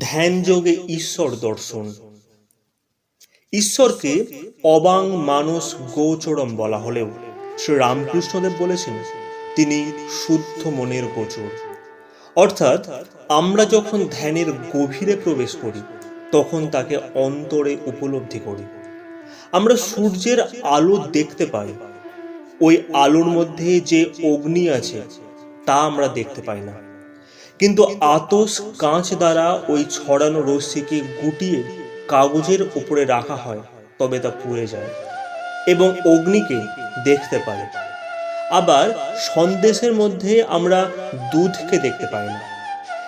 ধ্যান যোগে ঈশ্বর দর্শন। ঈশ্বরকে অবাং মানস গোচরম বলা হলেও শ্রী রামকৃষ্ণদেব বলেছেন, তিনি শুদ্ধ মনের গোচর। অর্থাৎ আমরা যখন ধ্যানের গভীরে প্রবেশ করি, তখন তাকে অন্তরে উপলব্ধি করি। আমরা সূর্যের আলো দেখতে পাই, ওই আলোর মধ্যে যে অগ্নি আছে, তা আমরা দেখতে পাই না। কিন্তু আতস কাঁচ দ্বারা ওই ছড়ানো রশ্মিকে গুটিয়ে কাগজের উপরে রাখা হয়, তবে তা পুড়ে যায় এবং অগ্নিকে দেখতে পারে আবার সন্দেশের মধ্যে আমরা দুধকে দেখতে পাই না।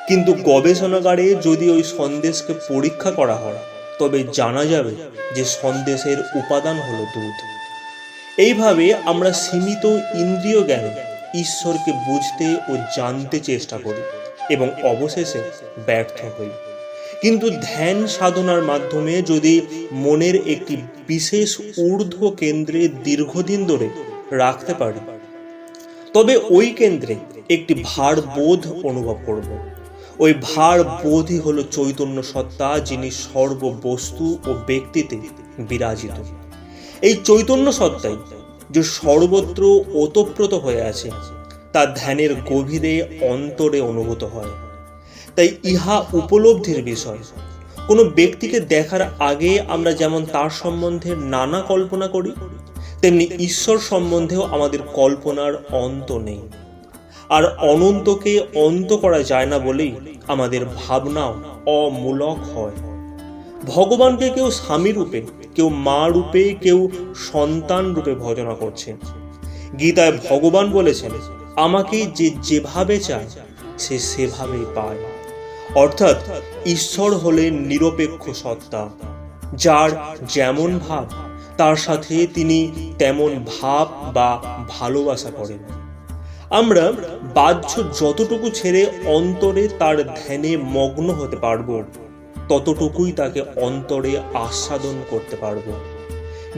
কিন্তু গবেষণাগারে যদি ওই সন্দেশকে পরীক্ষা করা হয়, তবে জানা যাবে যে সন্দেশের উপাদান হলো দুধ। এইভাবে আমরা সীমিত ইন্দ্রিয় জ্ঞানে ঈশ্বরকে বুঝতে ও জানতে চেষ্টা করি। এবং অবশেষে ব্যর্থ হই। কিন্তু ধ্যান সাধনার মাধ্যমে যদি মনের একটি বিশেষ ঊর্ধ্ব কেন্দ্রে দীর্ঘদিন ধরে রাখতে পারি, তবে ওই কেন্দ্রে একটি ভার বোধ অনুভব করব। ওই ভার বোধই হলো চৈতন্য সত্তা, যিনি সর্ববস্তু ও ব্যক্তিতে বিরাজিত। এই চৈতন্য সত্তাই যে সর্বত্র ওতপ্রোত হয়ে আছে তা ধ্যানের গভীরে অন্তরে অনুভূত হয়। তাই ইহা উপলব্ধির বিষয়। কোনো ব্যক্তিকে দেখার আগে আমরা যেমন তার সম্বন্ধে নানা কল্পনা করি, তেমনি ঈশ্বর সম্বন্ধেও আমাদের কল্পনার অন্ত নেই। আর অনন্তকে অন্ত করা যায় না বলেই আমাদের ভাবনাও অমূলক হয়। ভগবানকে কেউ স্বামী রূপে, কেউ মা রূপে, কেউ সন্তান রূপে ভজনা করছে গীতায় ভগবান বলেছেন আমাকে যে যেভাবে চায়, সে সেভাবেই পায়। অর্থাৎ ঈশ্বর হলেন নিরপেক্ষ সত্তা, যার যেমন ভাব, তার সাথে তিনি তেমন ভাব বা ভালোবাসা করেন। আমরা বাহ্য যতটুকু ছেড়ে অন্তরে তার ধ্যানে মগ্ন হতে পারব, ততটুকুই তাকে অন্তরে আস্বাদন করতে পারব।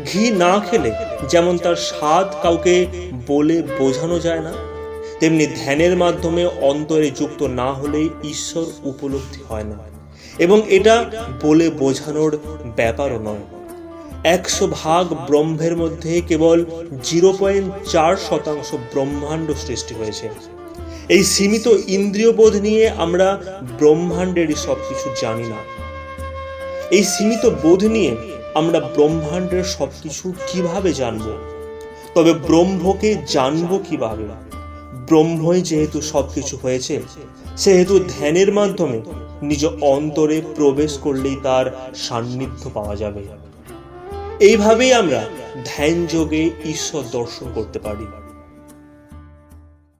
ঘি না খেলে যেমন তার স্বাদ কাউকে বলে বোঝানো যায় না তেমনি ধ্যানের মাধ্যমে অন্তরে যুক্ত না হলে ঈশ্বর উপলব্ধি হয় না। এবং এটা বলে বোঝানোর ব্যাপারও নয়। একশো ভাগ ব্রহ্মের মধ্যে কেবল জিরো পয়েন্ট চার শতাংশ ব্রহ্মাণ্ড সৃষ্টি হয়েছে। এই সীমিত ইন্দ্রিয় বোধ নিয়ে আমরা ব্রহ্মাণ্ডেরই সব কিছু জানি না। এই সীমিত বোধ নিয়ে আমরা ব্রহ্মাণ্ডের সব কিছু কীভাবে জানব? তবে ব্রহ্মকে জানব কীভাবে? ব্রহ্মই যেহেতু সব কিছু হয়েছে, সেহেতু ধ্যানের মাধ্যমে নিজ অন্তরে প্রবেশ করলেই তার সান্নিধ্য পাওয়া যাবে। এইভাবেই আমরা ধ্যান যোগে ঈশ্বর দর্শন করতে পারি।